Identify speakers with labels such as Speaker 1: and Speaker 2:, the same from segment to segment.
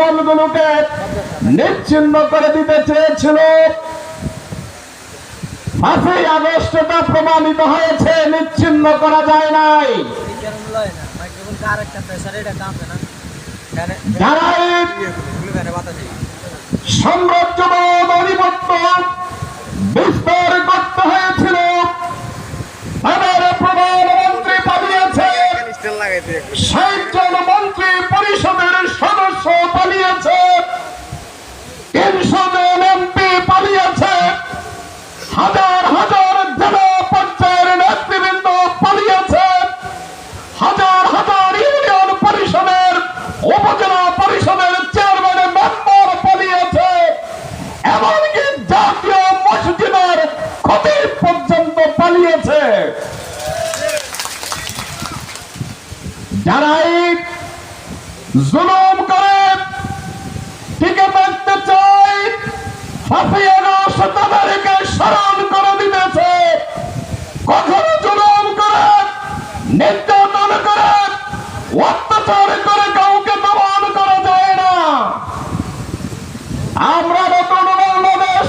Speaker 1: দলগুলোকে নিচ্ছিন্ন করে দিতে চেয়েছিল। পাঁচই আগস্টটা প্রমাণিত হয়েছে নিচ্ছিন্ন করা যায় নাই। যারা ষাটজন মন্ত্রী পরিষদের সদস্য পালিয়েছে যারা এই জুলুম করে, টিকে থাকতে আগস্ট তাদেরকে স্মরণ করে দিতেছে। কখনো জুলুম করে, নির্যাতন করে, অত্যাচার করে কাউকে দমন করা যায় না। আমরা নতুন বাংলাদেশ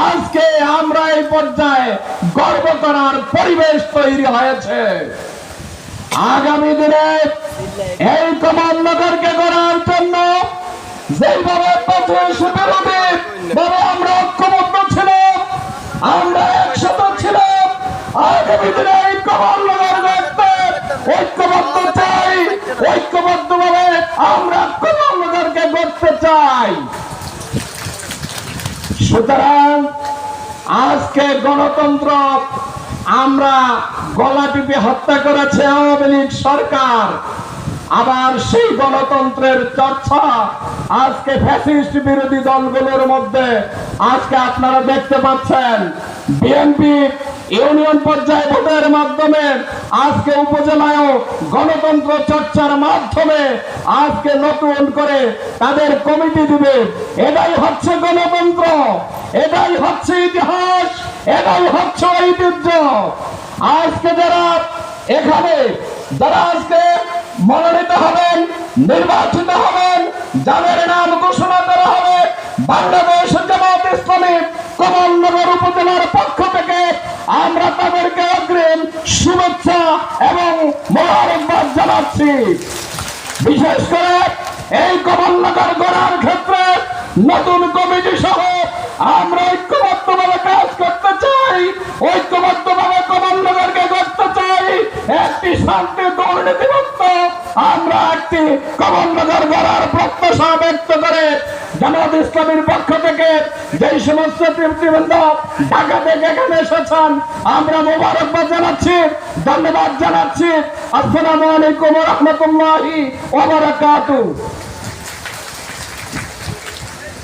Speaker 1: আজকে আমরা এই পর্যায়ে গর্ব করার পরিবেশ তৈরি হয়েছে। আগামী দিনে এই কমলনগরকে গড়ার জন্য যেভাবে আমরা ঐক্যবদ্ধ ছিলাম আগামী চাই আমরা চাই। সুতরাং আজকে গণতন্ত্র। আমরা গলা টিপে হত্যা করেছে আওয়ামী লীগ সরকার। আবার সেই গণতন্ত্রের চর্চা আজকে ফ্যাসিস্ট বিরোধী দলগুলোর মধ্যে আজকে আপনারা দেখতে পাচ্ছেন। বিএনপি ইউনিয়ন পর্যায়ে ভোটের মাধ্যমে আজকে উপজেলায়ও গণতন্ত্র চর্চার মাধ্যমে আজকে নতুন করে তাদের কমিটি দিবে। এটাই হচ্ছে গণতন্ত্র। এটাই হচ্ছে ইতিহাস। এটাই হচ্ছে ঐতিহ্য আজকে যারা এখানে, যারা আজকে মনোনীত হবেন, নির্বাচিত হবেন, যাদের নাম ঘোষণা করা হবে, বাংলাদেশ জামাত ইসলামী কমলনগর উপজেলার পক্ষ থেকে আমরা তাদেরকে অগ্রিম শুভেচ্ছা এবং মোবারকবাদ জানাচ্ছি। বিশেষ করে এই কমলনগর গড়ার ক্ষেত্রে নতুন কমিটি সহ আমরা ঐক্যবদ্ধভাবে কাজ করতে চাই ঐক্যবদ্ধভাবে কমলনগরকে করতে চাই একটি শান্তি আমরা একটি কমলনগর গড়ার প্রত্যাশা ব্যক্ত করে জামাত ইসলামের পক্ষ থেকে যেই সমস্ত ঢাকা থেকে এখানে এসেছেন, আমরা মোবারকবাদ জানাচ্ছি, ধন্যবাদ জানাচ্ছি। আসসালামু আলাইকুম রহমতুল্লাহি